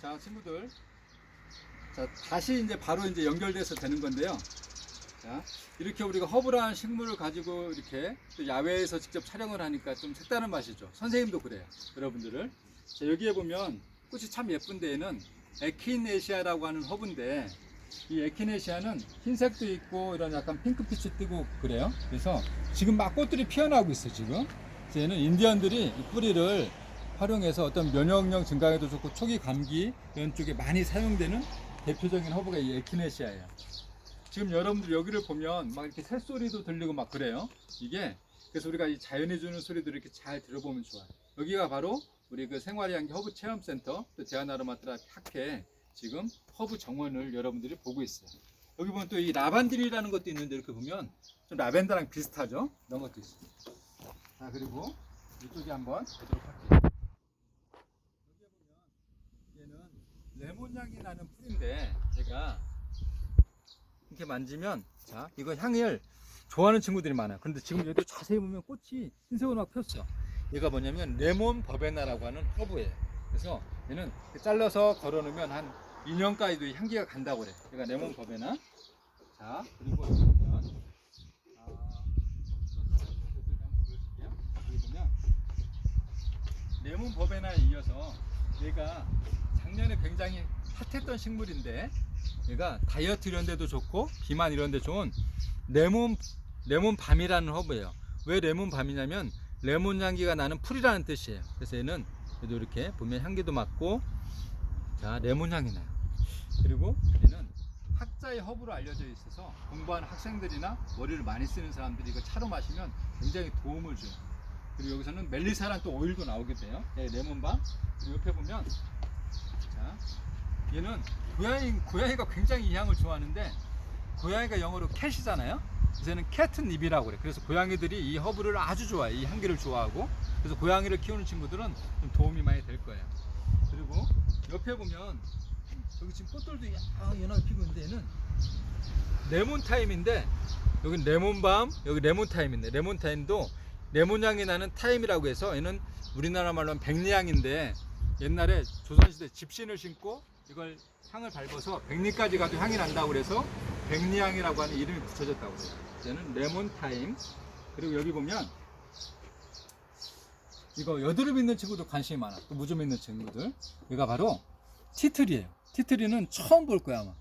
자, 친구들. 자, 다시 이제 바로 이제 연결돼서 되는 건데요. 자, 이렇게 우리가 허브라는 식물을 가지고 이렇게 또 야외에서 직접 촬영을 하니까 좀 색다른 맛이죠. 선생님도 그래요. 여러분들을. 자, 여기에 보면 꽃이 참 예쁜 데 에는 에키네시아라고 하는 허브인데 이 에키네시아는 흰색도 있고 이런 약간 핑크빛이 뜨고 그래요. 그래서 지금 막 꽃들이 피어나고 있어 지금. 얘는 인디언들이 이 뿌리를 활용해서 어떤 면역력 증강에도 좋고 초기 감기 이런 쪽에 많이 사용되는 대표적인 허브가 이 에키네시아예요. 지금 여러분들 여기를 보면 막 이렇게 새소리도 들리고 막 그래요. 이게 그래서 우리가 이 자연이 주는 소리들을 이렇게 잘 들어보면 좋아요. 여기가 바로 우리 그 생활의 향기 허브 체험센터 또 대한아로마트라 학회 지금 허브 정원을 여러분들이 보고 있어요. 여기 보면 또 이 라반딜이라는 것도 있는데 이렇게 보면 좀 라벤더랑 비슷하죠? 이런 것도 있어요. 자 그리고 이쪽에 한번 보도록 할게요. 여기에 보면 얘는 레몬 향이 나는 풀인데 제가 이렇게 만지면 자 이거 향을 좋아하는 친구들이 많아요. 근데 지금 얘도 자세히 보면 꽃이 흰색으로 막 폈어. 얘가 뭐냐면 레몬 버베나라고 하는 허브예요. 그래서 얘는 잘라서 걸어놓으면 한 2년까지도 향기가 간다고 그래. 얘가 레몬 버베나. 자 그리고 여기 보면 아. 여기 보면 레몬 버베나에 이어서 얘가 작년에 굉장히 핫했던 식물인데 얘가 다이어트 이런 데도 좋고 비만 이런 데 좋은 레몬 레몬 밤이라는 허브예요. 왜 레몬 밤이냐면 레몬 향기가 나는 풀이라는 뜻이에요. 그래서 얘는 얘도 이렇게 보면 향기도 맡고 자 레몬 향이 나요. 그리고 얘는 학자의 허브로 알려져 있어서 공부하는 학생들이나 머리를 많이 쓰는 사람들이 이거 차로 마시면 굉장히 도움을 줘요. 그리고 여기서는 멜리사란 또 오일도 나오게 돼요. 예, 레몬밤. 그리고 옆에 보면 자 얘는 고양이 고양이가 굉장히 이 향을 좋아하는데 고양이가 영어로 캣이잖아요. 얘는 캣닙이라고 그래. 그래서 고양이들이 이 허브를 아주 좋아해. 이 향기를 좋아하고 그래서 고양이를 키우는 친구들은 좀 도움이 많이 될 거예요. 그리고 옆에 보면 여기 지금 꽃들도 아, 연하게 피고 있는데 얘는 레몬 타임인데 여기 레몬밤 여기 레몬 타임인데 레몬 타임도 레몬 향이 나는 타임이라고 해서 얘는 우리나라 말로는 백리향인데 옛날에 조선시대 집신을 신고 이걸 향을 밟아서 백리까지 가도 향이 난다고 그래서 백리향이라고 하는 이름이 붙여졌다고 그래요. 얘는 레몬 타임. 그리고 여기 보면 이거 여드름 있는 친구도 관심이 많아. 또 무좀 있는 친구들. 얘가 바로 티트리예요. 티트리는 처음 볼 거야 아마.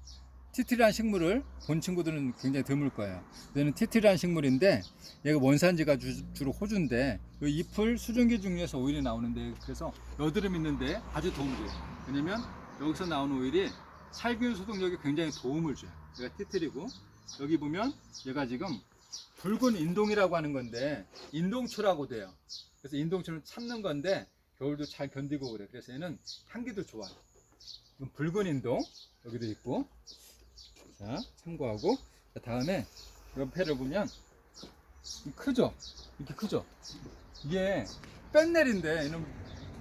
티트리란 식물을 본 친구들은 굉장히 드물 거예요. 얘는 티트리란 식물인데 얘가 원산지가 주, 로 호주인데 이 잎을 수증기 중에서 오일이 나오는데 그래서 여드름 있는데 아주 도움이 돼요. 왜냐면 여기서 나오는 오일이 살균 소독력에 굉장히 도움을 줘요. 얘가 티트리고 여기 보면 얘가 지금 붉은 인동이라고 하는 건데 인동초라고 돼요. 그래서 인동초는 참는 건데 겨울도 잘 견디고 그래. 그래서 얘는 향기도 좋아요. 붉은 인동 여기도 있고 자 참고하고 자, 다음에 옆에를 보면 이 크죠? 이렇게 크죠? 이게 뺀넬인데 얘는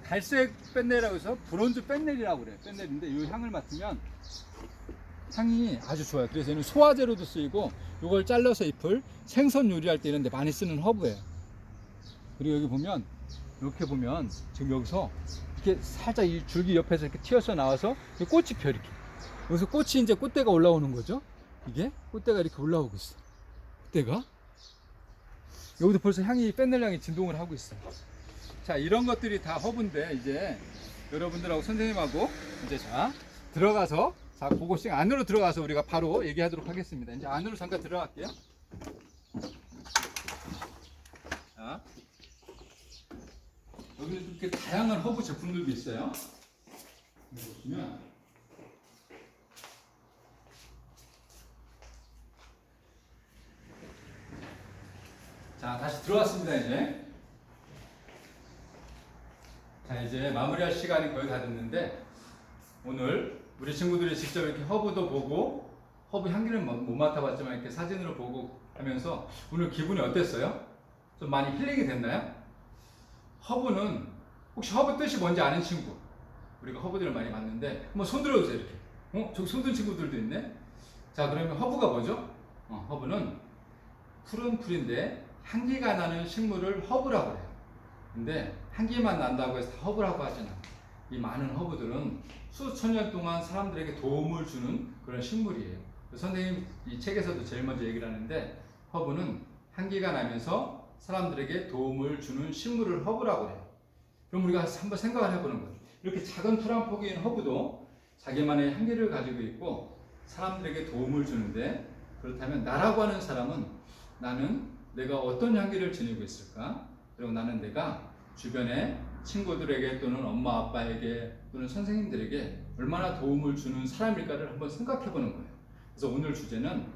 갈색 뺀넬이라고 해서 브론즈 뺀넬이라고 그래 뺀넬인데 이 향을 맡으면 향이 아주 좋아요 그래서 얘는 소화제로도 쓰이고 이걸 잘라서 잎을 생선 요리할 때 이런 데 많이 쓰는 허브예요 그리고 여기 보면 이렇게 보면 지금 여기서 이렇게 살짝 이 줄기 옆에서 이렇게 튀어서 나와서 이 꽃이 펴 이렇게 여기서 꽃이 이제 꽃대가 올라오는 거죠? 이게? 꽃대가 이렇게 올라오고 있어. 꽃대가? 여기도 벌써 향이 뺀넬 향이 진동을 하고 있어요 자 이런 것들이 다 허브인데 이제 여러분들하고 선생님하고 이제 자 들어가서 자 그곳씩 안으로 들어가서 우리가 바로 얘기하도록 하겠습니다. 이제 안으로 잠깐 들어갈게요. 자 여기는 이렇게 다양한 허브 제품들도 있어요. 보시면 자 다시 들어왔습니다 이제 자 이제 마무리할 시간이 거의 다 됐는데 오늘 우리 친구들이 직접 이렇게 허브도 보고 허브 향기는 못- 못 맡아봤지만 이렇게 사진으로 보고 하면서 오늘 기분이 어땠어요? 좀 많이 힐링이 됐나요? 허브는 혹시 허브 뜻이 뭔지 아는 친구 우리가 허브들을 많이 봤는데 한번 손 들어주세요 이렇게 어? 저기 손든 친구들도 있네 자 그러면 허브가 뭐죠? 어, 허브는 푸른 풀인데 향기가 나는 식물을 허브라고 해요 근데 향기만 난다고 해서 다 허브라고 하진 않아요 이 많은 허브들은 수천 년 동안 사람들에게 도움을 주는 그런 식물이에요. 선생님 이 책에서도 제일 먼저 얘기를 하는데 허브는 향기가 나면서 사람들에게 도움을 주는 식물을 허브라고 해요. 그럼 우리가 한번 생각을 해보는 거예요. 이렇게 작은 풀한 포기인 허브도 자기만의 향기를 가지고 있고 사람들에게 도움을 주는데 그렇다면 나라고 하는 사람은 나는 내가 어떤 향기를 지니고 있을까? 그리고 나는 내가 주변에 친구들에게 또는 엄마 아빠에게 또는 선생님들에게 얼마나 도움을 주는 사람일까를 한번 생각해 보는 거예요. 그래서 오늘 주제는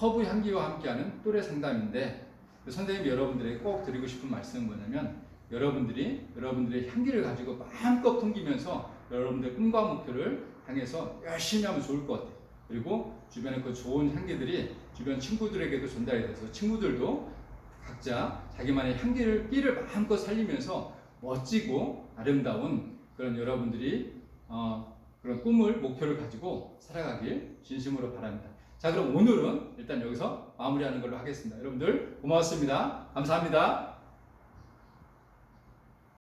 허브 향기와 함께하는 또래 상담인데 그 선생님이 여러분들에게 꼭 드리고 싶은 말씀은 뭐냐면 여러분들이 여러분들의 향기를 가지고 마음껏 풍기면서 여러분들의 꿈과 목표를 향해서 열심히 하면 좋을 것 같아요. 그리고 주변에 그 좋은 향기들이 주변 친구들에게도 전달이 돼서 친구들도 각자 자기만의 향기를 끼를 마음껏 살리면서 멋지고 아름다운 그런 여러분들이 어, 그런 꿈을 목표를 가지고 살아가길 진심으로 바랍니다. 자 그럼 오늘은 일단 여기서 마무리하는 걸로 하겠습니다. 여러분들 고맙습니다. 감사합니다.